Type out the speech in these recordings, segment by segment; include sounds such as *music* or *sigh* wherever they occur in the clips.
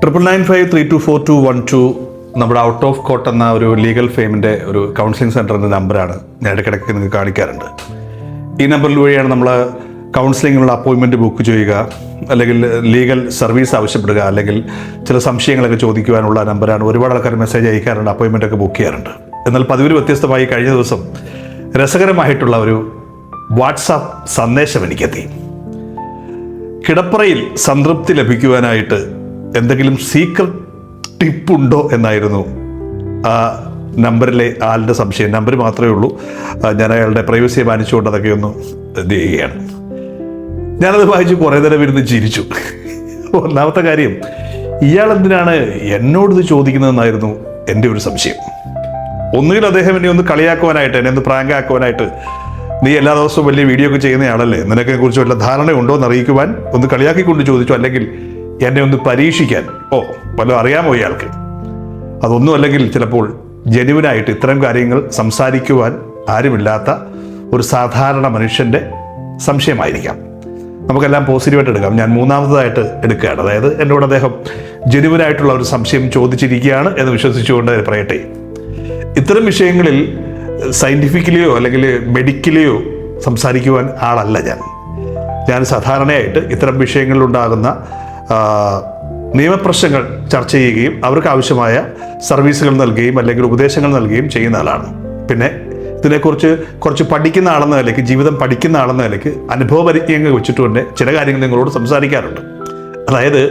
Triple nine five three two four two one two നമ്മുടെ out of court എന്ന ഒരു legal ഫെയിമിന്റെ ഒരു counselling സെന്ററിന്റെ നമ്പറാണ് ഞാൻ ഇടയ്ക്കിടയ്ക്ക് നിങ്ങൾക്ക് കാണിക്കാറുണ്ട്. ഈ നമ്പറിൽ വഴിയാണ് നമ്മൾ കൗൺസിലിങ്ങിനുള്ള അപ്പോയിൻമെന്റ് ബുക്ക് ചെയ്യുക അല്ലെങ്കിൽ ലീഗൽ സർവീസ് ആവശ്യപ്പെടുക അല്ലെങ്കിൽ ചില സംശയങ്ങളൊക്കെ ചോദിക്കുവാനുള്ള നമ്പറാണ് ഒരുപാട് ആൾക്കാർ മെസ്സേജ് അയക്കാറുണ്ട് അപ്പോയിൻമെന്റ് ഒക്കെ ബുക്ക് ചെയ്യാറുണ്ട്. എന്നാൽ പതിവിൽ വ്യത്യസ്തമായി കഴിഞ്ഞ ദിവസം രസകരമായിട്ടുള്ള ഒരു വാട്സാപ്പ് സന്ദേശം എനിക്കെത്തി. കിടപ്പറയിൽ സംതൃപ്തി ലഭിക്കുവാനായിട്ട് എന്തെങ്കിലും സീക്രട്ട് ടിപ്പ് ഉണ്ടോ എന്നായിരുന്നു ആ നമ്പറിലെ ആളുടെ സംശയം. നമ്പർ മാത്രമേ ഉള്ളൂ. ഞാൻ അയാളുടെ പ്രൈവസിയെ മാനിച്ചുകൊണ്ട് അതൊക്കെ ഒന്ന് ഇത് ചെയ്യുകയാണ്. ഞാനത് വായിച്ച് കുറേ നേരം ഇരുന്ന് ചിരിച്ചു. ഒന്നാമത്തെ കാര്യം ഇയാൾ എന്തിനാണ് എന്നോട് ഇത് ചോദിക്കുന്നതെന്നായിരുന്നു എന്റെ ഒരു സംശയം. ഒന്നുകിൽ അദ്ദേഹം എന്നെ ഒന്ന് കളിയാക്കുവാനായിട്ട് എന്നെ ഒന്ന് പ്രാങ്ക് ആക്കുവാനായിട്ട് നീ എല്ലാ ദിവസവും വലിയ വീഡിയോ ഒക്കെ ചെയ്യുന്നയാളല്ലേ നിനക്കെ കുറിച്ച് വല്ല ധാരണയുണ്ടോ എന്ന് അറിയിക്കുവാൻ? ഒന്ന് കളിയാക്കിക്കൊണ്ട് ചോദിച്ചു. അല്ലെങ്കിൽ എന്നെ ഒന്ന് പരീക്ഷിക്കാൻ. ഓ വല്ലതും അറിയാമോ ഇയാൾക്ക്? അതൊന്നും അല്ലെങ്കിൽ ചിലപ്പോൾ ജനുവിനായിട്ട് ഇത്തരം കാര്യങ്ങൾ സംസാരിക്കുവാൻ ആരുമില്ലാത്ത ഒരു സാധാരണ മനുഷ്യന്റെ സംശയമായിരിക്കാം. നമുക്കെല്ലാം പോസിറ്റീവായിട്ട് എടുക്കാം. ഞാൻ മൂന്നാമതായിട്ട് എടുക്കുകയാണ്. അതായത് എന്നോട് അദ്ദേഹം ജനുവിനായിട്ടുള്ള ഒരു സംശയം ചോദിച്ചിരിക്കുകയാണ് എന്ന് വിശ്വസിച്ചുകൊണ്ട് പറയട്ടെ. ഇത്തരം വിഷയങ്ങളിൽ സയന്റിഫിക്കലിയോ അല്ലെങ്കിൽ മെഡിക്കലിയോ സംസാരിക്കുവാൻ ആളല്ല ഞാൻ. ഞാൻ സാധാരണയായിട്ട് ഇത്തരം വിഷയങ്ങളിലുണ്ടാകുന്ന നിയമപ്രശ്നങ്ങൾ ചർച്ച ചെയ്യുകയും അവർക്ക് ആവശ്യമായ സർവീസുകൾ നൽകുകയും അല്ലെങ്കിൽ ഉപദേശങ്ങൾ നൽകുകയും ചെയ്യുന്ന ആളാണ്. പിന്നെ ഇതിനെക്കുറിച്ച് കുറച്ച് പഠിക്കുന്ന ആളെന്ന നിലയ്ക്ക് ജീവിതം പഠിക്കുന്ന ആളെന്ന നിലയ്ക്ക് അനുഭവപരിജ്ഞങ്ങൾ വെച്ചിട്ട് തന്നെ ചില കാര്യങ്ങൾ നിങ്ങളോട് സംസാരിക്കാറുണ്ട്. അതായത്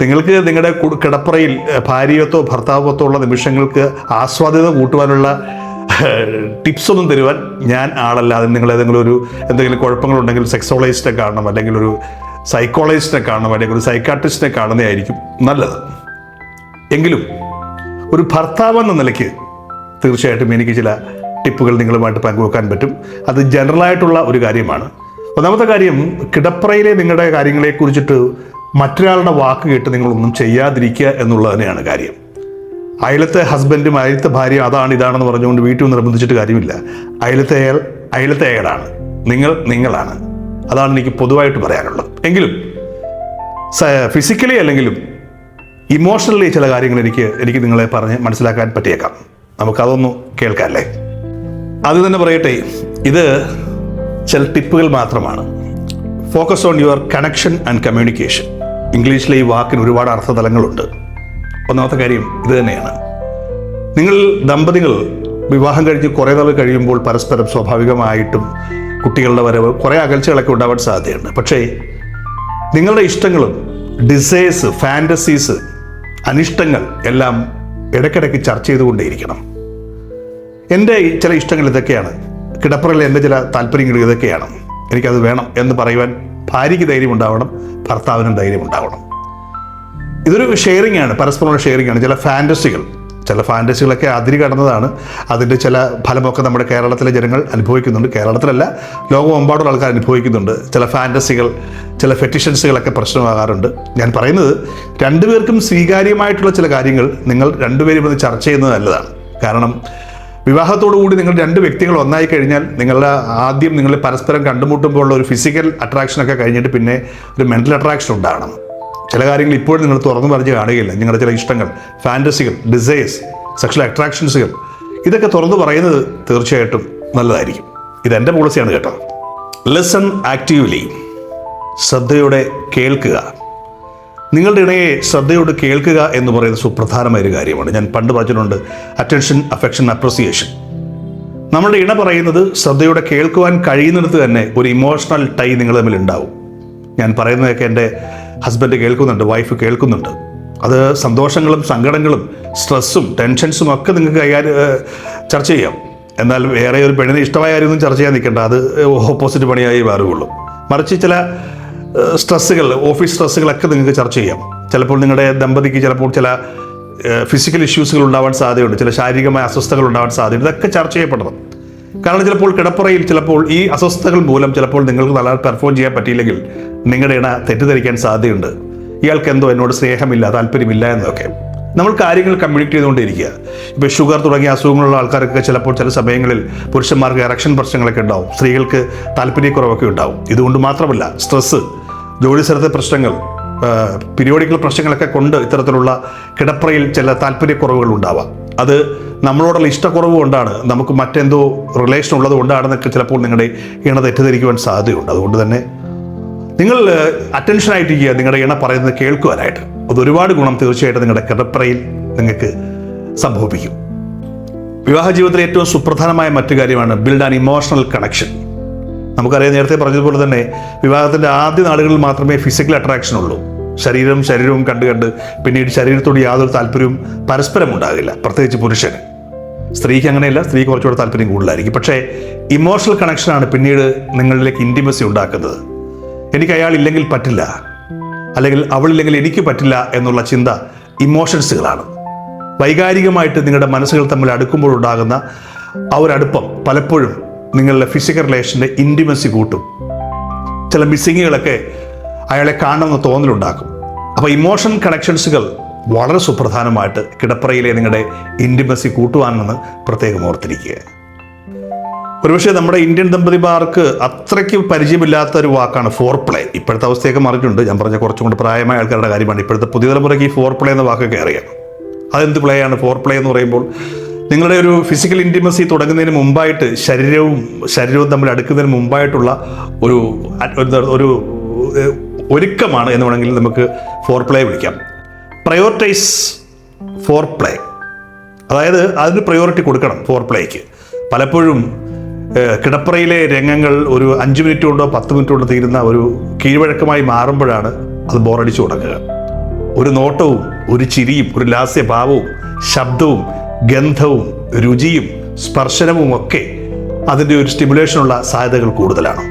നിങ്ങൾക്ക് നിങ്ങളുടെ കിടപ്പറയിൽ ഭാര്യയത്തോ ഭർത്താവത്തോ ഉള്ള നിമിഷങ്ങൾക്ക് ആസ്വാദ്യത കൂട്ടുവാനുള്ള ടിപ്സ് ഒന്നും തരുവാൻ ഞാൻ ആളല്ലാതെ നിങ്ങൾ ഏതെങ്കിലും ഒരു എന്തെങ്കിലും കുഴപ്പങ്ങളുണ്ടെങ്കിൽ സെക്സോളജിസ്റ്റൊക്കെ കാണണം അല്ലെങ്കിൽ ഒരു സൈക്കോളജിസ്റ്റിനെ കാണുന്ന അല്ലെങ്കിൽ ഒരു സൈക്കാട്രിസ്റ്റിനെ കാണുന്നതായിരിക്കും നല്ലത്. എങ്കിലും ഒരു ഭർത്താവെന്ന നിലയ്ക്ക് തീർച്ചയായിട്ടും എനിക്ക് ചില ടിപ്പുകൾ നിങ്ങളുമായിട്ട് പങ്കുവെക്കാൻ പറ്റും. അത് ജനറലായിട്ടുള്ള ഒരു കാര്യമാണ്. ഒന്നാമത്തെ കാര്യം കിടപ്പറയിലെ നിങ്ങളുടെ കാര്യങ്ങളെക്കുറിച്ചിട്ട് മറ്റൊരാളുടെ വാക്ക് കേട്ട് നിങ്ങളൊന്നും ചെയ്യാതിരിക്കുക എന്നുള്ളത് തന്നെയാണ് കാര്യം. അയലത്തെ ഹസ്ബൻഡും അയലത്തെ ഭാര്യ അതാണ് ഇതാണെന്ന് പറഞ്ഞുകൊണ്ട് വീട്ടിൽ നിർബന്ധിച്ചിട്ട് കാര്യമില്ല. അയലത്തെ അയൽ അയലത്തെ അയാളാണ്. നിങ്ങൾ നിങ്ങളാണ്. അതാണ് എനിക്ക് പൊതുവായിട്ട് പറയാനുള്ളത്. എങ്കിലും ഫിസിക്കലി അല്ലെങ്കിലും ഇമോഷണലി ചില കാര്യങ്ങൾ എനിക്ക് എനിക്ക് നിങ്ങളെ പറഞ്ഞ് മനസ്സിലാക്കാൻ പറ്റിയേക്കാം. നമുക്കതൊന്ന് കേൾക്കാല്ലേ? അത് തന്നെ പറയട്ടെ ഇത് ചില ടിപ്പുകൾ മാത്രമാണ്. Focus on your connection and communication ഇംഗ്ലീഷിലെ ഈ വാക്കിന് ഒരുപാട് അർത്ഥതലങ്ങളുണ്ട്. ഒന്നാമത്തെ കാര്യം ഇത് തന്നെയാണ്. നിങ്ങൾ ദമ്പതികൾ വിവാഹം കഴിഞ്ഞ് കുറേ നാൾ കഴിയുമ്പോൾ പരസ്പരം സ്വാഭാവികമായിട്ടും കുട്ടികളുടെ വരവ് കുറേ അകൽച്ചകളൊക്കെ ഉണ്ടാവാൻ സാധ്യതയുണ്ട്. പക്ഷേ നിങ്ങളുടെ ഇഷ്ടങ്ങളും ഡിസൈസ് ഫാന്റസീസ് അനിഷ്ടങ്ങൾ എല്ലാം ഇടയ്ക്കിടയ്ക്ക് ചർച്ച ചെയ്തുകൊണ്ടേയിരിക്കണം. എന്റെ ചില ഇഷ്ടങ്ങൾ ഇതൊക്കെയാണ്. കിടപ്പറയിലെ എന്റെ ചില താല്പര്യങ്ങൾ ഇതൊക്കെയാണ്. എനിക്കത് വേണം എന്ന് പറയുവാൻ ഭാര്യയ്ക്ക് ധൈര്യം ഉണ്ടാവണം ഭർത്താവിനും ധൈര്യം ഉണ്ടാവണം. ഇതൊരു ഷെയറിംഗ് ആണ് പരസ്പരമുള്ള ഷെയറിംഗ് ആണ്. ചില ഫാന്റസികൾ ചില ഫാന്റസികളൊക്കെ അതിരി കടന്നതാണ്. അതിന്റെ ചില ഫലമൊക്കെ നമ്മുടെ കേരളത്തിലെ ജനങ്ങൾ അനുഭവിക്കുന്നുണ്ട്. കേരളത്തിലല്ല ലോകമെമ്പാടുള്ള ആൾക്കാർ അനുഭവിക്കുന്നുണ്ട്. ചില ഫാന്റസികൾ ചില ഫെറ്റിഷൻസുകളൊക്കെ പ്രശ്നമാകാറുണ്ട്. ഞാൻ പറയുന്നത് രണ്ടുപേർക്കും സ്വീകാര്യമായിട്ടുള്ള ചില കാര്യങ്ങൾ നിങ്ങൾ രണ്ടുപേരും ഒന്ന് ചർച്ച ചെയ്യുന്നത് നല്ലതാണ്. കാരണം വിവാഹത്തോടു കൂടി നിങ്ങൾ രണ്ട് വ്യക്തികൾ ഒന്നായി കഴിഞ്ഞാൽ നിങ്ങളുടെ ആദ്യം നിങ്ങൾ പരസ്പരം കണ്ടുമുട്ടുമ്പോൾ ഉള്ള ഒരു ഫിസിക്കൽ അട്രാക്ഷനൊക്കെ കഴിഞ്ഞിട്ട് പിന്നെ ഒരു മെന്റൽ അട്രാക്ഷൻ ഉണ്ടാകണം. ചില കാര്യങ്ങൾ ഇപ്പോഴും നിങ്ങൾ തുറന്നു പറഞ്ഞ് കാണുകയില്ല. നിങ്ങളുടെ ചില ഇഷ്ടങ്ങൾ ഫാന്റസികൾ ഡിസൈസ് സെക്ഷൽ അട്രാക്ഷൻസുകൾ ഇതൊക്കെ തുറന്നു പറയുന്നത് തീർച്ചയായിട്ടും നല്ലതായിരിക്കും. ഇതെന്റെ പോളിസിയാണ് കേട്ടോ. ലെസൺ ആക്റ്റീവ്ലി ശ്രദ്ധയോടെ കേൾക്കുക. നിങ്ങളുടെ ഇണയെ ശ്രദ്ധയോട് കേൾക്കുക എന്ന് പറയുന്നത് സുപ്രധാനമായ ഒരു കാര്യമാണ്. ഞാൻ പണ്ട് പറഞ്ഞിട്ടുണ്ട് അറ്റൻഷൻ അഫെക്ഷൻ അപ്രിസിയേഷൻ നമ്മുടെ ഇണ പറയുന്നത് ശ്രദ്ധയോടെ കേൾക്കുവാൻ കഴിയുന്നിടത്ത് തന്നെ ഒരു ഇമോഷണൽ ടൈ നിങ്ങൾ തമ്മിൽ ഉണ്ടാവും. ഞാൻ പറയുന്നതൊക്കെ എന്റെ ഹസ്ബൻഡ് കേൾക്കുന്നുണ്ട് വൈഫ് കേൾക്കുന്നുണ്ട്. അത് സന്തോഷങ്ങളും സങ്കടങ്ങളും സ്ട്രെസ്സും ടെൻഷൻസും ഒക്കെ നിങ്ങൾക്ക് കൈകാര്യം ചർച്ച ചെയ്യാം. എന്നാൽ വേറെ ഒരു പെണ്ണിന് ഇഷ്ടമായ ചർച്ച ചെയ്യാൻ നിൽക്കേണ്ട. അത് ഓപ്പോസിറ്റ് പണിയായി മാറുകയുള്ളൂ. മറിച്ച് ചില സ്ട്രെസ്സുകൾ ഓഫീസ് സ്ട്രെസ്സുകളൊക്കെ നിങ്ങൾക്ക് ചർച്ച ചെയ്യാം. ചിലപ്പോൾ നിങ്ങളുടെ ദമ്പതിക്ക് ചിലപ്പോൾ ചില ഫിസിക്കൽ ഇഷ്യൂസുകൾ ഉണ്ടാവാൻ സാധ്യതയുണ്ട്. ചില ശാരീരികമായ അസ്വസ്ഥതകൾ ഉണ്ടാവാൻ സാധ്യതയുണ്ട്. ഇതൊക്കെ ചർച്ച ചെയ്യപ്പെടണം. കാരണം ചിലപ്പോൾ കിടപ്പറയിൽ ചിലപ്പോൾ ഈ അസ്വസ്ഥതകൾ മൂലം ചിലപ്പോൾ നിങ്ങൾക്ക് നല്ല പെർഫോം ചെയ്യാൻ പറ്റിയില്ലെങ്കിൽ നിങ്ങളുടെ ഇണ തെറ്റിദ്ധരിക്കാൻ സാധ്യതയുണ്ട്. ഇയാൾക്ക് എന്തോ എന്നോട് സ്നേഹമില്ല താല്പര്യമില്ല എന്നൊക്കെ നമ്മൾ കാര്യങ്ങൾ കമ്മ്യൂണിക്കേറ്റ് ചെയ്തുകൊണ്ടിരിക്കുക ഇപ്പോൾ ഷുഗർ തുടങ്ങിയ അസുഖങ്ങളുള്ള ആൾക്കാർക്ക് ചിലപ്പോൾ ചില സമയങ്ങളിൽ പുരുഷന്മാർക്ക് എറക്ഷൻ പ്രശ്നങ്ങളൊക്കെ ഉണ്ടാവും. സ്ത്രീകൾക്ക് താല്പര്യക്കുറവൊക്കെ ഉണ്ടാവും. ഇതുകൊണ്ട് മാത്രമല്ല സ്ട്രെസ്സ് ജോലി സ്ഥലത്തെ പ്രശ്നങ്ങൾ പീരിയോഡിക്കൽ പ്രശ്നങ്ങളൊക്കെ കൊണ്ട് ഇത്തരത്തിലുള്ള കിടപ്പറയിൽ ചില താല്പര്യക്കുറവുകൾ ഉണ്ടാവാം. അത് നമ്മളോടുള്ള ഇഷ്ടക്കുറവ് കൊണ്ടാണ് നമുക്ക് മറ്റെന്തോ റിലേഷൻ ഉള്ളത് കൊണ്ടാണെന്നൊക്കെ ചിലപ്പോൾ നിങ്ങളുടെ ഇണ തെറ്റിദ്ധരിക്കുവാൻ സാധ്യതയുണ്ട്. അതുകൊണ്ട് തന്നെ നിങ്ങൾ അറ്റൻഷൻ ആയിട്ടിരിക്കുക. നിങ്ങളുടെ ഇണ പറയുന്നത് കേൾക്കുവാനായിട്ട്. അത് ഒരുപാട് ഗുണം തീർച്ചയായിട്ടും നിങ്ങളുടെ കിടപ്പറയിൽ നിങ്ങൾക്ക് സംഭവിക്കും വിവാഹ ജീവിതത്തിലെ ഏറ്റവും സുപ്രധാനമായ മറ്റു കാര്യമാണ് ബിൽഡ് ആൻ ഇമോഷണൽ കണക്ഷൻ നമുക്കറിയാം നേരത്തെ പറഞ്ഞതുപോലെ തന്നെ വിവാഹത്തിന്റെ ആദ്യ നാളുകളിൽ മാത്രമേ ഫിസിക്കൽ അട്രാക്ഷൻ ഉള്ളൂ. ശരീരം ശരീരവും കണ്ട് കണ്ട് പിന്നീട് ശരീരത്തോട് യാതൊരു താല്പര്യവും പരസ്പരം ഉണ്ടാകില്ല പ്രത്യേകിച്ച് പുരുഷന്. സ്ത്രീക്ക് അങ്ങനെയല്ല സ്ത്രീ കുറച്ചുകൂടെ താല്പര്യം കൂടുതലായിരിക്കും. പക്ഷേ ഇമോഷണൽ കണക്ഷനാണ് പിന്നീട് നിങ്ങളിലേക്ക് ഇന്റിമസി ഉണ്ടാക്കുന്നത്. എനിക്ക് അയാൾ ഇല്ലെങ്കിൽ പറ്റില്ല. അല്ലെങ്കിൽ അവളില്ലെങ്കിൽ എനിക്ക് പറ്റില്ല എന്നുള്ള ചിന്ത ഇമോഷൻസുകളാണ്. വൈകാരികമായിട്ട് നിങ്ങളുടെ മനസ്സുകൾ തമ്മിൽ അടുക്കുമ്പോഴുണ്ടാകുന്ന ആ ഒരു അടുപ്പം പലപ്പോഴും നിങ്ങളുടെ ഫിസിക്കൽ റിലേഷന്റെ ഇന്റിമസി കൂട്ടും. ചില മിസ്സിങ്ങുകളൊക്കെ അയാളെ കാണണമെന്ന് തോന്നലുണ്ടാക്കും. അപ്പോൾ ഇമോഷൻ കണക്ഷൻസുകൾ വളരെ സുപ്രധാനമായിട്ട് കിടപ്പറയിലെ നിങ്ങളുടെ ഇന്റിമസി കൂട്ടുവാനെന്ന് പ്രത്യേകം ഓർത്തിരിക്കുക. ഒരുപക്ഷെ നമ്മുടെ ഇന്ത്യൻ ദമ്പതിമാർക്ക് അത്രയ്ക്ക് പരിചയമില്ലാത്ത ഒരു വാക്കാണ് ഫോർ പ്ലേ ഇപ്പോഴത്തെ അവസ്ഥയൊക്കെ മാറിയിട്ടുണ്ട്. ഞാൻ പറഞ്ഞ കുറച്ചും കൂടി പ്രായമായ ആൾക്കാരുടെ കാര്യമാണ് ഇപ്പോഴത്തെ പുതിയ തലമുറയ്ക്ക് ഈ ഫോർ പ്ലേ എന്ന വാക്കൊക്കെ അറിയാം അതെന്ത് പ്ലേ ആണ് ഫോർ പ്ലേ എന്ന് പറയുമ്പോൾ നിങ്ങളുടെ ഒരു ഫിസിക്കൽ ഇന്റിമസി തുടങ്ങുന്നതിന് മുമ്പായിട്ട് ശരീരവും ശരീരവും തമ്മിൽ അടുക്കുന്നതിന് മുമ്പായിട്ടുള്ള ഒരു ഒരു- ഒരു ഒരുക്കമാണ് എന്ന് വേണമെങ്കിൽ നമുക്ക് ഫോർ പ്ലേ വിളിക്കാം. പ്രയോറിറ്റൈസ് ഫോർ പ്ലേ അതായത് അതിന് പ്രയോറിറ്റി കൊടുക്കണം ഫോർ പ്ലേക്ക് പലപ്പോഴും കിടപ്പറയിലെ രംഗങ്ങൾ ഒരു അഞ്ച് മിനിറ്റ് കൊണ്ടോ പത്ത് മിനിറ്റ് കൊണ്ടോ തീരുന്ന ഒരു കീഴ്വഴക്കമായി മാറുമ്പോഴാണ് അത് ബോറടിച്ചു തുടങ്ങുക. ഒരു നോട്ടവും ഒരു ചിരിയും ഒരു ലാസ്യഭാവവും ശബ്ദവും ഗന്ധവും രുചിയും സ്പർശനവും ഒക്കെ അതിന്റെ ഒരു സ്റ്റിമുലേഷനുള്ള സാധ്യതകൾ കൂടുതലാണ്.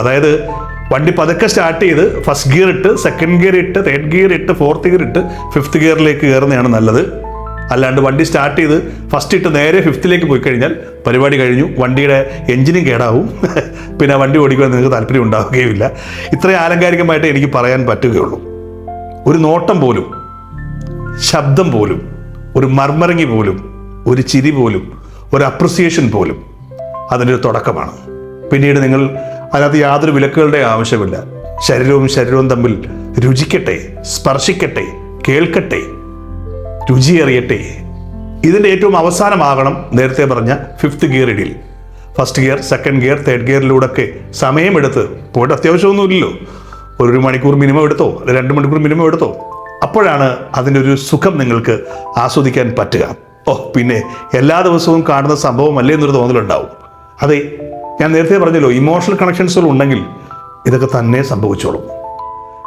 അതായത് വണ്ടി പതുക്കെ സ്റ്റാർട്ട് ചെയ്ത് ഫസ്റ്റ് ഗിയർ ഇട്ട് സെക്കൻഡ് ഗിയർ ഇട്ട് തേർഡ് ഗിയർ ഇട്ട് ഫോർത്ത് ഗിയർ ഇട്ട് ഫിഫ്ത്ത് ഗിയറിലേക്ക് കയറുന്നതാണ് നല്ലത്. അല്ലാണ്ട് വണ്ടി സ്റ്റാർട്ട് ചെയ്ത് ഫസ്റ്റ് ഇട്ട് നേരെ ഫിഫ്ത്തിലേക്ക് പോയി കഴിഞ്ഞാൽ പരിപാടി കഴിഞ്ഞു. വണ്ടിയുടെ എഞ്ചിനും കേടാവും. *laughs* പിന്നെ വണ്ടി ഓടിക്കുവാൻ നിങ്ങൾക്ക് താല്പര്യം ഉണ്ടാവുകയുമില്ല. ഇത്രയും ആലങ്കാരികമായിട്ട് എനിക്ക് പറയാൻ പറ്റുകയുള്ളൂ. ഒരു നോട്ടം പോലും ശബ്ദം പോലും ഒരു മർമറങ്ങി പോലും ഒരു ചിരി പോലും ഒരു അപ്രിസിയേഷൻ പോലും അതിന്റെ ഒരു തുടക്കമാണ്. പിന്നീട് നിങ്ങൾ അതിനകത്ത് യാതൊരു വിലക്കുകളുടെ ആവശ്യമില്ല. ശരീരവും ശരീരവും തമ്മിൽ രുചിക്കട്ടെ സ്പർശിക്കട്ടെ കേൾക്കട്ടെ രുചി അറിയട്ടെ ഇതിന്റെ ഏറ്റവും അവസാനമാകണം നേരത്തെ പറഞ്ഞ fifth gear ഇടിയിൽ first gear second gear third ഗിയറിലൂടെയൊക്കെ സമയമെടുത്ത് പോയിട്ട് അത്യാവശ്യമൊന്നുമില്ലല്ലോ. ഒരു മണിക്കൂർ മിനിമം എടുത്തോ അല്ലെങ്കിൽ രണ്ട് മണിക്കൂർ മിനിമം എടുത്തോ. അപ്പോഴാണ് അതിന്റെ ഒരു സുഖം നിങ്ങൾക്ക് ആസ്വദിക്കാൻ പറ്റുക. ഓ പിന്നെ എല്ലാ ദിവസവും കാണുന്ന സംഭവമല്ലേ എന്നൊരു തോന്നലുണ്ടാവും. അതെ ഞാൻ നേരത്തെ പറഞ്ഞല്ലോ ഇമോഷണൽ കണക്ഷൻസുകൾ ഉണ്ടെങ്കിൽ ഇതൊക്കെ തന്നെ സംഭവിച്ചോളും.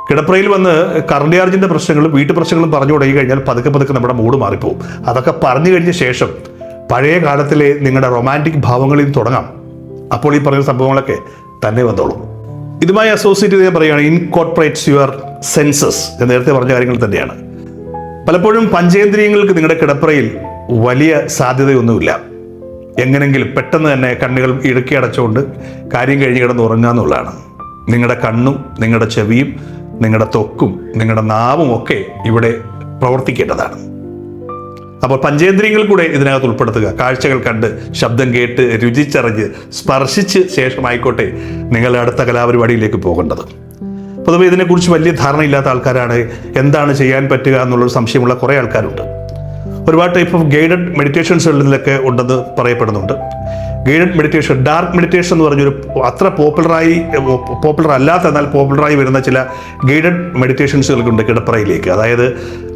കിടപ്പറയിൽ വന്ന് കറണ്ട് ചാർജിന്റെ പ്രശ്നങ്ങളും വീട്ടു പ്രശ്നങ്ങളും പറഞ്ഞു തുടങ്ങി കഴിഞ്ഞാൽ പതുക്കെ പതുക്കെ നമ്മുടെ മൂഡ് മാറിപ്പോവും. അതൊക്കെ പറഞ്ഞു കഴിഞ്ഞ ശേഷം പഴയ കാലത്തിലെ നിങ്ങളുടെ റൊമാന്റിക് ഭാവങ്ങളിൽ തുടങ്ങാം. അപ്പോൾ ഈ പറയുന്ന സംഭവങ്ങളൊക്കെ തന്നെ വന്നോളും. ഇതുമായി അസോസിയേറ്റ് ചെയ്ത് പറയുകയാണ് ഇൻകോർപ്പറേറ്റ്സ് യുവർ സെൻസസ് ഞാൻ നേരത്തെ പറഞ്ഞ കാര്യങ്ങൾ തന്നെയാണ്. പലപ്പോഴും പഞ്ചേന്ദ്രിയങ്ങൾക്ക് നിങ്ങളുടെ കിടപ്പറയിൽ വലിയ സാധ്യതയൊന്നുമില്ല. എങ്ങനെങ്കിലും പെട്ടെന്ന് തന്നെ കണ്ണുകൾ ഇടുക്കി അടച്ചുകൊണ്ട് കാര്യം കഴിഞ്ഞ് കിടന്ന് ഉറങ്ങുക എന്നുള്ളതാണ് നിങ്ങളുടെ കണ്ണും നിങ്ങളുടെ ചെവിയും നിങ്ങളുടെ തൊക്കും നിങ്ങളുടെ നാവും ഒക്കെ ഇവിടെ പ്രവർത്തിക്കേണ്ടതാണ്. അപ്പോൾ പഞ്ചേന്ദ്രിയങ്ങൾ കൂടെ ഇതിനകത്ത് ഉൾപ്പെടുത്തുക. കാഴ്ചകൾ കണ്ട് ശബ്ദം കേട്ട് രുചിച്ചറിഞ്ഞ് സ്പർശിച്ച് ശേഷമായിക്കോട്ടെ നിങ്ങളുടെ അടുത്ത കലാപരിപാടിയിലേക്ക് പോകേണ്ടത്. പൊതുവെ ഇതിനെക്കുറിച്ച് വലിയ ധാരണയില്ലാത്ത ആൾക്കാരാണ്. എന്താണ് ചെയ്യാൻ പറ്റുക എന്നുള്ളൊരു സംശയമുള്ള കുറേ ആൾക്കാരുണ്ട്. ഒരുപാട് ടൈപ്പ് ഓഫ് ഗൈഡഡ് മെഡിറ്റേഷൻസുകളിലൊക്കെ ഉണ്ടെന്ന് പറയപ്പെടുന്നുണ്ട്. ഗൈഡഡ് മെഡിറ്റേഷൻ ഡാർക്ക് മെഡിറ്റേഷൻ എന്ന് പറഞ്ഞൊരു അത്ര പോപ്പുലറായി പോപ്പുലർ അല്ലാത്ത എന്നാൽ പോപ്പുലറായി വരുന്ന ചില ഗൈഡഡ് മെഡിറ്റേഷൻസുകൾക്കുണ്ട് കിടപ്പറയിലേക്ക്. അതായത്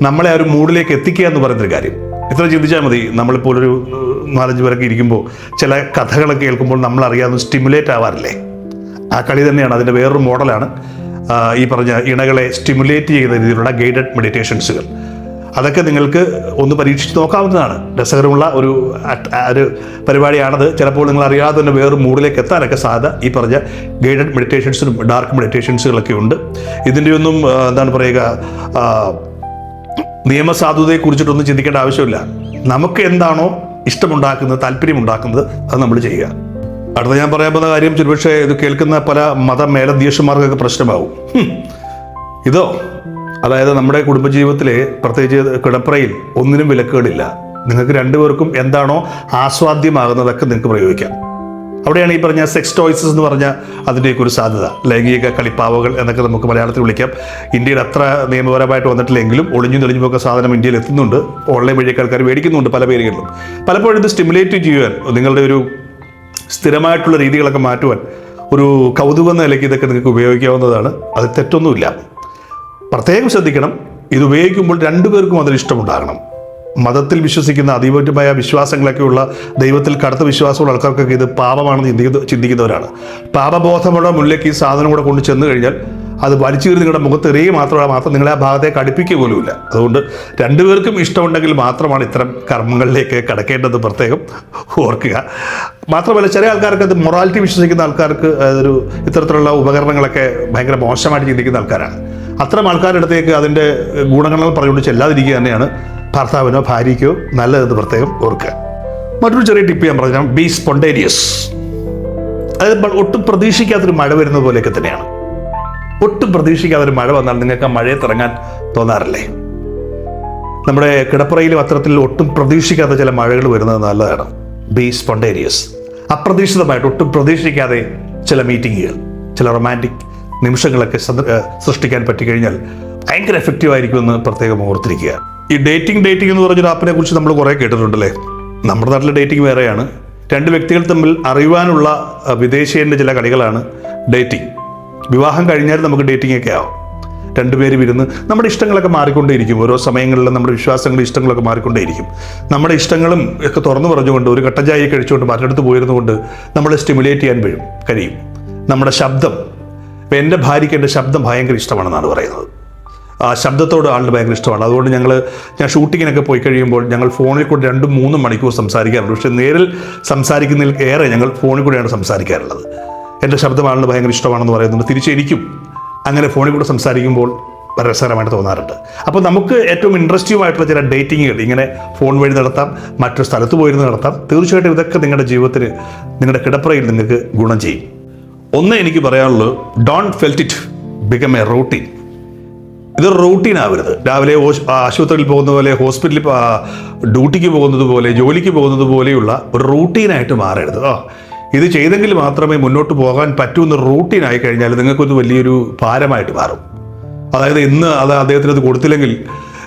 നമ്മളെ ആ ഒരു മൂഡിലേക്ക് എത്തിക്കുക എന്ന് പറയുന്നൊരു കാര്യം. ഇത്ര ചിന്തിച്ചാൽ മതി നമ്മളിപ്പോൾ ഒരു നാലഞ്ച് പേരൊക്കെ ഇരിക്കുമ്പോൾ ചില കഥകളൊക്കെ കേൾക്കുമ്പോൾ നമ്മൾ അറിയാതെ സ്റ്റിമുലേറ്റ് ആവാറില്ലേ? ആ കളി തന്നെയാണ് അതിന്റെ വേറൊരു മോഡലാണ് ഈ പറഞ്ഞ ഇണകളെ സ്റ്റിമുലേറ്റ് ചെയ്യുന്ന രീതിയിലുള്ള ഗൈഡഡ് മെഡിറ്റേഷൻസുകൾ. അതൊക്കെ നിങ്ങൾക്ക് ഒന്ന് പരീക്ഷിച്ച് നോക്കാവുന്നതാണ്. രസകരമുള്ള ഒരു ഒരു പരിപാടിയാണത്. ചിലപ്പോൾ നിങ്ങൾ അറിയാതെ തന്നെ വേറൊരു മൂഡിലേക്ക് എത്താനൊക്കെ സാധ്യത ഈ പറഞ്ഞ ഗൈഡഡ് മെഡിറ്റേഷൻസിനും ഡാർക്ക് മെഡിറ്റേഷൻസുകളൊക്കെ ഉണ്ട്. ഇതിന്റെ ഒന്നും എന്താണ് പറയുക ആ, നിയമസാധുതയെ കുറിച്ചിട്ടൊന്നും ചിന്തിക്കേണ്ട ആവശ്യമില്ല. നമുക്ക് എന്താണോ ഇഷ്ടമുണ്ടാക്കുന്നത് താല്പര്യമുണ്ടാക്കുന്നത് അത് നമ്മൾ ചെയ്യുക. അടുത്ത ഞാൻ പറയാൻ പോകുന്ന കാര്യം ഒരുപക്ഷെ ഇത് കേൾക്കുന്ന പല മത മേലധ്യക്ഷന്മാർക്കൊക്കെ പ്രശ്നമാവും ഇതോ? അതായത് നമ്മുടെ കുടുംബജീവിതത്തിലെ പ്രത്യേകിച്ച് കിടപ്പറയിൽ ഒന്നിനും വിലക്കുകളില്ല നിങ്ങൾക്ക് രണ്ടുപേർക്കും എന്താണോ ആസ്വാദ്യമാകുന്നതൊക്കെ നിങ്ങൾക്ക് പ്രയോഗിക്കാം. അവിടെയാണ് ഈ പറഞ്ഞ സെക്സ് ടോയ്സസ് എന്ന് പറഞ്ഞ അതിന്റെയൊക്കെ ഒരു സാധ്യത. ലൈംഗിക കളിപ്പാവകൾ എന്നൊക്കെ നമുക്ക് മലയാളത്തിൽ വിളിക്കാം. ഇന്ത്യയിൽ അത്ര നിയമപരമായിട്ട് വന്നിട്ടില്ലെങ്കിലും ഒളിഞ്ഞു തെളിഞ്ഞുമൊക്കെ സാധനം ഇന്ത്യയിൽ എത്തുന്നുണ്ട്. ഓൺലൈൻ വഴിയൊക്കെ ആൾക്കാർ മേടിക്കുന്നുണ്ട് പല പേരുകളിലും. പലപ്പോഴും ഇത് സ്റ്റിമുലേറ്റ് ചെയ്യുവാൻ നിങ്ങളുടെ ഒരു സ്ഥിരമായിട്ടുള്ള രീതികളൊക്കെ മാറ്റുവാൻ ഒരു കൗതുക നിലയ്ക്ക് ഇതൊക്കെ നിങ്ങൾക്ക് ഉപയോഗിക്കാവുന്നതാണ്. അത് തെറ്റൊന്നുമില്ല. പ്രത്യേകം ശ്രദ്ധിക്കണം. ഇത് ഉപയോഗിക്കുമ്പോൾ രണ്ടുപേർക്കും അതിൽ ഇഷ്ടമുണ്ടാകണം. മതത്തിൽ വിശ്വസിക്കുന്ന അതീവമായ വിശ്വാസങ്ങളൊക്കെയുള്ള ദൈവത്തിൽ കടുത്ത വിശ്വാസമുള്ള ആൾക്കാർക്കൊക്കെ ഇത് പാപമാണെന്ന് ചിന്തിക്കുന്ന ചിന്തിക്കുന്നവരാണ്. പാപബോധമുള്ള മുന്നിലേക്ക് ഈ സാധനം കൂടെ കൊണ്ട് ചെന്ന് കഴിഞ്ഞാൽ അത് വലിച്ചു കയറി നിങ്ങളുടെ മുഖത്ത് എറിയുക മാത്രമല്ല മാത്രം നിങ്ങളെ ആ ഭാഗത്തെ അടുപ്പിക്കുക പോലുമില്ല. അതുകൊണ്ട് രണ്ടുപേർക്കും ഇഷ്ടമുണ്ടെങ്കിൽ മാത്രമാണ് ഇത്തരം കർമ്മങ്ങളിലേക്ക് കടക്കേണ്ടത് പ്രത്യേകം ഓർക്കുക. മാത്രമല്ല ചില ആൾക്കാർക്ക് അത് മൊറാലിറ്റി വിശ്വസിക്കുന്ന ആൾക്കാർക്ക് അതൊരു ഇത്തരത്തിലുള്ള ഉപകരണങ്ങളൊക്കെ ഭയങ്കര മോശമായിട്ട് ചിന്തിക്കുന്ന ആൾക്കാരാണ്. അത്തരം ആൾക്കാരുടെ അടുത്തേക്ക് അതിന്റെ ഗുണങ്ങൾ പറഞ്ഞുകൊണ്ട് ചെല്ലാതിരിക്കുക തന്നെയാണ് ഭർത്താവിനോ ഭാര്യയ്ക്കോ നല്ലതെന്ന് പ്രത്യേകം ഓർക്കുക. മറ്റൊരു ചെറിയ ടിപ്പ് ഞാൻ പറഞ്ഞു ബി സ്പോണ്ടേനിയസ് അതായത് ഒട്ടും പ്രതീക്ഷിക്കാത്തൊരു മഴ വരുന്നത് പോലെയൊക്കെ തന്നെയാണ്. ഒട്ടും പ്രതീക്ഷിക്കാതെ ഒരു മഴ വന്നാൽ നിങ്ങൾക്ക് ആ മഴയെ തിറങ്ങാൻ തോന്നാറില്ലേ? നമ്മുടെ കിടപ്പുറയിലും അത്തരത്തിൽ ഒട്ടും പ്രതീക്ഷിക്കാത്ത ചില മഴകൾ വരുന്നത് നല്ലതാണ്. ബി സ്പോണ്ടേനിയസ് അപ്രതീക്ഷിതമായിട്ട് ഒട്ടും പ്രതീക്ഷിക്കാതെ ചില മീറ്റിങ്ങുകൾ ചില റൊമാന്റിക് നിമിഷങ്ങളൊക്കെ സൃഷ്ടിക്കാൻ പറ്റിക്കഴിഞ്ഞാൽ ഭയങ്കര എഫക്റ്റീവ് ആയിരിക്കുമെന്ന് പ്രത്യേകം ഓർത്തിരിക്കുക. ഈ ഡേറ്റിംഗ് ഡേറ്റിംഗ് എന്ന് പറഞ്ഞൊരു ആപ്പിനെ കുറിച്ച് നമ്മൾ കുറേ കേട്ടിട്ടുണ്ടല്ലേ? നമ്മുടെ നാട്ടിലെ ഡേറ്റിംഗ് വേറെയാണ്. രണ്ട് വ്യക്തികൾ തമ്മിൽ അറിയുവാനുള്ള വിദേശീയന്റെ ചില കളികളാണ് ഡേറ്റിംഗ് വിവാഹം കഴിഞ്ഞാൽ നമുക്ക് ഡേറ്റിംഗ് ഒക്കെ ആവും. രണ്ടുപേരും ഇരുന്ന് നമ്മുടെ ഇഷ്ടങ്ങളൊക്കെ മാറിക്കൊണ്ടേയിരിക്കും. ഓരോ സമയങ്ങളിലും നമ്മുടെ വിശ്വാസങ്ങളും ഇഷ്ടങ്ങളൊക്കെ മാറിക്കൊണ്ടേയിരിക്കും. നമ്മുടെ ഇഷ്ടങ്ങളും ഒക്കെ തുറന്നു പറഞ്ഞുകൊണ്ട് ഒരു കട്ടൻ ചായ കഴിച്ചുകൊണ്ട് മറ്റടുത്ത് പോയിരുന്നുകൊണ്ട് നമ്മളെ സ്റ്റിമുലേറ്റ് ചെയ്യാൻ വരും കഴിയും നമ്മുടെ ശബ്ദം ഇപ്പം എന്റെ ഭാര്യയ്ക്ക് എന്റെ ശബ്ദം ഭയങ്കര ഇഷ്ടമാണെന്നാണ് പറയുന്നത്. ആ ശബ്ദത്തോട് ആളിന് ഭയങ്കര ഇഷ്ടമാണ്. അതുകൊണ്ട് ഞങ്ങൾ ഞാൻ ഷൂട്ടിങ്ങിനൊക്കെ പോയി കഴിയുമ്പോൾ ഞങ്ങൾ ഫോണിൽ കൂടി രണ്ടും മൂന്നും മണിക്കൂർ സംസാരിക്കാറുണ്ട്. പക്ഷേ നേരിൽ സംസാരിക്കുന്നതിൽ ഏറെ ഞങ്ങൾ ഫോണിൽ കൂടെയാണ് സംസാരിക്കാറുള്ളത്. എന്റെ ശബ്ദമാണെന്ന് ഭയങ്കര ഇഷ്ടമാണെന്ന് പറയുന്നുണ്ട്. തിരിച്ചെനിക്കും അങ്ങനെ ഫോണിൽ കൂടെ സംസാരിക്കുമ്പോൾ രസകരമായിട്ട് തോന്നാറുണ്ട്. അപ്പോൾ നമുക്ക് ഏറ്റവും ഇൻട്രസ്റ്റീവ് ആയിട്ടുള്ള ചില ഡേറ്റിങ്ങുകൾ ഇങ്ങനെ ഫോൺ വഴി നടത്താം മറ്റൊരു സ്ഥലത്ത് പോയിരുന്ന് നടത്താം. തീർച്ചയായിട്ടും ഇതൊക്കെ നിങ്ങളുടെ ജീവിതത്തിന് നിങ്ങളുടെ കിടപ്പറയിൽ നിങ്ങൾക്ക് ഗുണം ചെയ്യും. ഒന്ന് എനിക്ക് പറയാനുള്ളത് don't felt it become a routine ഇതൊരു റൂട്ടീൻ ആവരുത്. രാവിലെ ആശുപത്രിയിൽ പോകുന്ന പോലെ ഹോസ്പിറ്റലിൽ ഡ്യൂട്ടിക്ക് പോകുന്നത് പോലെ ജോലിക്ക് പോകുന്നത് പോലെയുള്ള ഒരു റൂട്ടീനായിട്ട് മാറരുത്. ഇത് ചെയ്തെങ്കിൽ മാത്രമേ മുന്നോട്ട് പോകാൻ പറ്റൂ എന്ന് റൂട്ടീനായി കഴിഞ്ഞാൽ നിങ്ങൾക്കൊരു വലിയൊരു ഭാരമായിട്ട് മാറും. അതായത് ഇന്ന് അത് അദ്ദേഹത്തിന് അത് കൊടുത്തില്ലെങ്കിൽ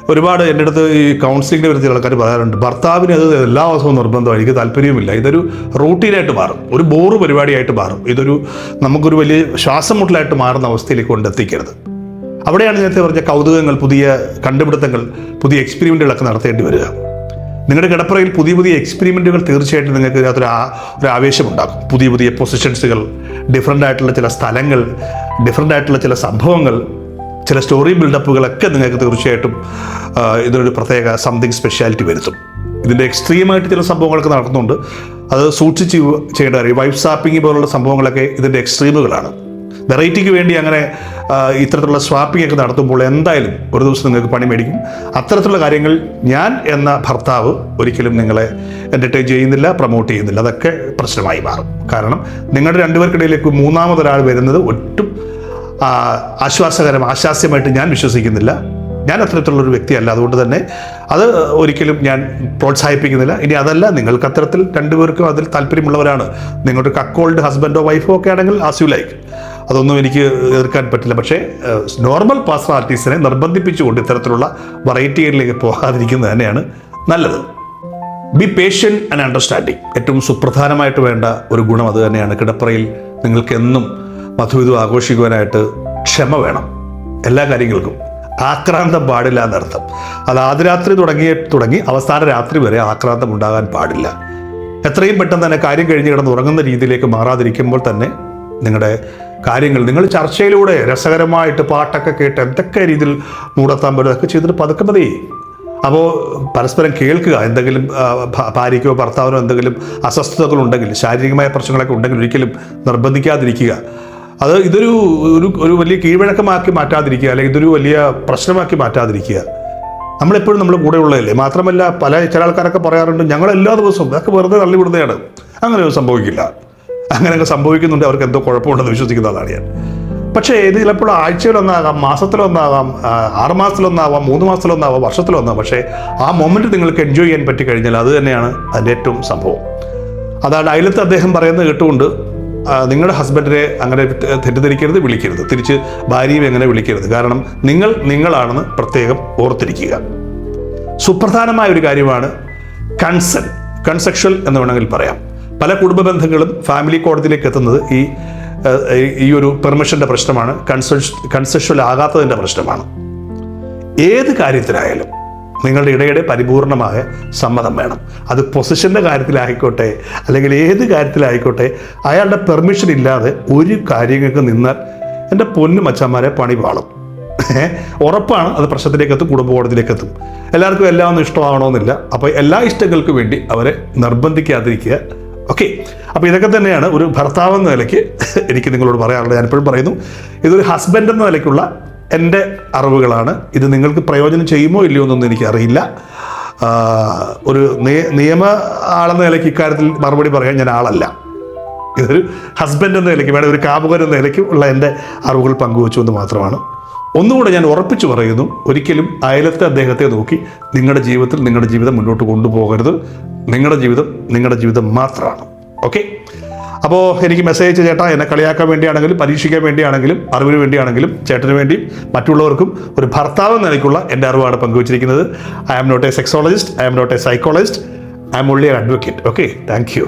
ഒരുപാട് എന്റെ അടുത്ത് ഈ കൗൺസിലിങ്ങിനെ പറ്റി ആൾക്കാർ പറയാറുണ്ട് ഭർത്താവിന് അത് എല്ലാ ദിവസവും നിർബന്ധമാണ് എനിക്ക് താല്പര്യമില്ല ഇതൊരു റൂട്ടീനായിട്ട് മാറും ഒരു ബോറ് പരിപാടിയായിട്ട് മാറും. ഇതൊരു നമുക്കൊരു വലിയ ശ്വാസം മുട്ടലായിട്ട് മാറുന്ന അവസ്ഥയിലേക്ക് കൊണ്ടെത്തിക്കരുത് അവിടെയാണ് നേരത്തെ പറഞ്ഞ കൗതുകങ്ങൾ പുതിയ കണ്ടുപിടുത്തങ്ങൾ പുതിയ എക്സ്പെരിമെന്റുകളൊക്കെ നടത്തേണ്ടി വരിക. നിങ്ങളുടെ കിടപ്പറയിൽ പുതിയ പുതിയ എക്സ്പെരിമെന്റുകൾ തീർച്ചയായിട്ടും നിങ്ങൾക്ക് അതൊരു ഒരു ആവേശമുണ്ടാക്കും. പുതിയ പുതിയ പൊസിഷൻസുകൾ ഡിഫറെന്റ് ആയിട്ടുള്ള ചില സ്ഥലങ്ങൾ ഡിഫറെന്റ് ആയിട്ടുള്ള ചില സംഭവങ്ങൾ ചില സ്റ്റോറി ബിൽഡപ്പുകളൊക്കെ നിങ്ങൾക്ക് തീർച്ചയായിട്ടും ഇതിനൊരു പ്രത്യേക സംതിങ് സ്പെഷ്യാലിറ്റി വരുത്തും. ഇതിന്റെ എക്സ്ട്രീമായിട്ട് ചില സംഭവങ്ങളൊക്കെ നടക്കുന്നുണ്ട്. അത് സൂക്ഷിച്ച് ചെയ്യേണ്ട കാര്യം. വൈഫ് സാപ്പിംഗ് പോലുള്ള സംഭവങ്ങളൊക്കെ ഇതിന്റെ എക്സ്ട്രീമുകളാണ് വെറൈറ്റിക്ക് വേണ്ടി അങ്ങനെ ഇത്തരത്തിലുള്ള സ്വാപ്പിംഗ് ഒക്കെ നടത്തുമ്പോൾ എന്തായാലും ഒരു ദിവസം നിങ്ങൾക്ക് പണി മേടിക്കും. അത്തരത്തിലുള്ള കാര്യങ്ങൾ ഞാൻ എന്ന ഭർത്താവ് ഒരിക്കലും നിങ്ങളെ എന്റർടൈൻ ചെയ്യുന്നില്ല പ്രൊമോട്ട് ചെയ്യുന്നില്ല. അതൊക്കെ പ്രശ്നമായി മാറും. കാരണം നിങ്ങളുടെ രണ്ടുപേർക്കിടയിലേക്ക് മൂന്നാമതൊരാൾ വരുന്നത് ഒട്ടും ആശ്വാസകരം ആശാസ്യമായിട്ട് ഞാൻ വിശ്വസിക്കുന്നില്ല. ഞാൻ അത്തരത്തിലുള്ളൊരു വ്യക്തിയല്ല. അതുകൊണ്ട് തന്നെ അത് ഒരിക്കലും ഞാൻ പ്രോത്സാഹിപ്പിക്കുന്നില്ല. ഇനി അതല്ല നിങ്ങൾക്ക് അത്തരത്തിൽ രണ്ടുപേർക്കും അതിൽ താല്പര്യമുള്ളവരാണ്. നിങ്ങളുടെ കക്കോൾഡ് ഹസ്ബൻഡോ വൈഫോ ഒക്കെ ആണെങ്കിൽ ആസ് യു ലൈക്ക് അതൊന്നും എനിക്ക് എതിർക്കാൻ പറ്റില്ല. പക്ഷേ നോർമൽ പേഴ്സണാലിറ്റീസിനെ നിർബന്ധിപ്പിച്ചുകൊണ്ട് ഇത്തരത്തിലുള്ള വെറൈറ്റികളിലേക്ക് പോകാതിരിക്കുന്നത് തന്നെയാണ് നല്ലത്. ബി പേഷ്യൻ ആൻഡ് അണ്ടർസ്റ്റാൻഡിങ് ഏറ്റവും സുപ്രധാനമായിട്ട് വേണ്ട ഒരു ഗുണം അത് തന്നെയാണ്. കിടപ്പറയിൽ നിങ്ങൾക്കെന്നും മധുവിധു ആഘോഷിക്കുവാനായിട്ട് ക്ഷമ വേണം. എല്ലാ കാര്യങ്ങൾക്കും. ആക്രാന്തം പാടില്ല എന്നർത്ഥം. അത് ആദ്യരാത്രി തുടങ്ങിയ തുടങ്ങി അവസാന രാത്രി വരെ ആക്രാന്തം ഉണ്ടാകാൻ പാടില്ല. എത്രയും പെട്ടെന്ന് തന്നെ കാര്യം കഴിഞ്ഞ് കിടന്ന് ഉറങ്ങുന്ന രീതിയിലേക്ക് മാറാതിരിക്കുമ്പോൾ തന്നെ നിങ്ങളുടെ കാര്യങ്ങൾ നിങ്ങൾ ചർച്ചയിലൂടെ രസകരമായിട്ട് പാട്ടൊക്കെ കേട്ട് എന്തൊക്കെ രീതിയിൽ മൂടത്താൻ പറ്റും അതൊക്കെ ചെയ്തിട്ട് പതുക്കെ മതി. അപ്പോൾ പരസ്പരം കേൾക്കുക എന്തെങ്കിലും ഭാര്യയ്ക്കോ ഭർത്താവിനോ എന്തെങ്കിലും അസ്വസ്ഥതകൾ ഉണ്ടെങ്കിൽ ശാരീരികമായ പ്രശ്നങ്ങളൊക്കെ ഉണ്ടെങ്കിൽ ഒരിക്കലും നിർബന്ധിക്കാതിരിക്കുക. അത് ഇതൊരു ഒരു ഒരു വലിയ കീഴ്വഴക്കമാക്കി മാറ്റാതിരിക്കുക അല്ലെങ്കിൽ ഇതൊരു വലിയ പ്രശ്നമാക്കി മാറ്റാതിരിക്കുക. നമ്മളെപ്പോഴും നമ്മുടെ കൂടെ ഉള്ളതല്ലേ? മാത്രമല്ല പല ചില ആൾക്കാരൊക്കെ പറയാറുണ്ട് ഞങ്ങൾ എല്ലാ ദിവസവും അതൊക്കെ വെറുതെ തള്ളിവിടുന്നതാണ്. അങ്ങനെയൊന്നും സംഭവിക്കില്ല. അങ്ങനെയൊക്കെ സംഭവിക്കുന്നുണ്ട്. അവർക്ക് എന്തോ കുഴപ്പമുണ്ടെന്ന് വിശ്വസിക്കുന്ന ആളാണ് ഞാൻ. പക്ഷേ ഇത് ചിലപ്പോൾ ആഴ്ചയിലൊന്നാകാം മാസത്തിലൊന്നാകാം ആറുമാസത്തിലൊന്നാവാം ആറ് മാസത്തിലൊന്നാവാം മൂന്ന് മാസത്തിലൊന്നാവാം വർഷത്തിലൊന്നാവാം. പക്ഷേ ആ മൊമെന്റ് നിങ്ങൾക്ക് എൻജോയ് ചെയ്യാൻ പറ്റി കഴിഞ്ഞാൽ അത് തന്നെയാണ് അതിന്റെ ഏറ്റവും സംഭവം. അതാണ് അയലത്ത് അദ്ദേഹം പറയുന്നത് കേട്ടുകൊണ്ട് നിങ്ങളുടെ ഹസ്ബൻഡിനെ അങ്ങനെ തെറ്റിദ്ധരിക്കരുത് വിളിക്കരുത്. തിരിച്ച് ഭാര്യയും എങ്ങനെ വിളിക്കരുത്. കാരണം നിങ്ങൾ നിങ്ങളാണെന്ന് പ്രത്യേകം ഓർത്തിരിക്കുക. സുപ്രധാനമായ ഒരു കാര്യമാണ് കൺസെൻ കൺസെക്ഷൽ എന്ന് വേണമെങ്കിൽ പറയാം. പല കുടുംബ ബന്ധങ്ങളും ഫാമിലി കോടതിയിലേക്ക് എത്തുന്നത് ഈ ഈ ഒരു പെർമിഷന്റെ പ്രശ്നമാണ്. കൺസെഷ് കൺസെഷ്വൽ ആകാത്തതിന്റെ പ്രശ്നമാണ്. ഏത് കാര്യത്തിലായാലും നിങ്ങളുടെ ഇടയുടെ പരിപൂർണമായ സമ്മതം വേണം. അത് പൊസിഷന്റെ കാര്യത്തിലായിക്കോട്ടെ അല്ലെങ്കിൽ ഏത് കാര്യത്തിലായിക്കോട്ടെ അയാളുടെ പെർമിഷൻ ഇല്ലാതെ ഒരു കാര്യങ്ങൾക്ക് നിന്നാൽ എന്റെ പൊന്നു മച്ചന്മാരെ പണി പാളും. ഉറപ്പാണ് അത് പ്രശ്നത്തിലേക്ക് എത്തും കുടുംബ കോടതിയിലേക്ക് എത്തും. എല്ലാവർക്കും എല്ലാം ഒന്നും ഇഷ്ടമാവണമെന്നില്ല അപ്പോൾ എല്ലാ ഇഷ്ടങ്ങൾക്കും വേണ്ടി അവരെ നിർബന്ധിക്കാതിരിക്കുക. ഓക്കെ അപ്പോൾ ഇതൊക്കെ തന്നെയാണ് ഒരു ഭർത്താവെന്ന നിലയ്ക്ക് എനിക്ക് നിങ്ങളോട് പറയാനുള്ളത്. ഞാൻ എപ്പോഴും പറയുന്നു ഇതൊരു ഹസ്ബൻഡ് എന്ന നിലയ്ക്കുള്ള എന്റെ അറിവുകളാണ്. ഇത് നിങ്ങൾക്ക് പ്രയോജനം ചെയ്യുമോ ഇല്ലയോ എന്നൊന്നും എനിക്കറിയില്ല. ഒരു നിയ- നിയമ ആളെന്ന നിലയ്ക്ക് ഇക്കാര്യത്തിൽ മറുപടി പറയാൻ ഞാൻ ആളല്ല. ഇതൊരു ഹസ്ബൻഡ് എന്ന നിലയ്ക്ക് വേണം ഒരു കാമുകൻ എന്ന നിലയ്ക്ക് ഉള്ള എന്റെ അറിവുകൾ പങ്കുവച്ചു എന്ന് മാത്രമാണ്. ഒന്നുകൂടെ ഞാൻ ഉറപ്പിച്ചു പറയുന്നു ഒരിക്കലും അയലത്തെ അദ്ദേഹത്തെ നോക്കി നിങ്ങളുടെ ജീവിതത്തിൽ നിങ്ങളുടെ ജീവിതം മുന്നോട്ട് കൊണ്ടുപോകരുത്. നിങ്ങളുടെ ജീവിതം നിങ്ങളുടെ ജീവിതം മാത്രമാണ്. ഓക്കെ അപ്പോൾ എനിക്ക് മെസ്സേജ് ചേട്ടാ എന്നെ കളിയാക്കാൻ വേണ്ടിയാണെങ്കിലും പരീക്ഷിക്കാൻ വേണ്ടിയാണെങ്കിലും അറിവിന് വേണ്ടിയാണെങ്കിലും ചേട്ടന് വേണ്ടിയും മറ്റുള്ളവർക്കും ഒരു ഭർത്താവ് നിലയ്ക്കുള്ള എന്റെ അറിവാണ് പങ്കുവച്ചിരിക്കുന്നത്. I am not a sexologist I am not a psychologist I am only advocate okay thank you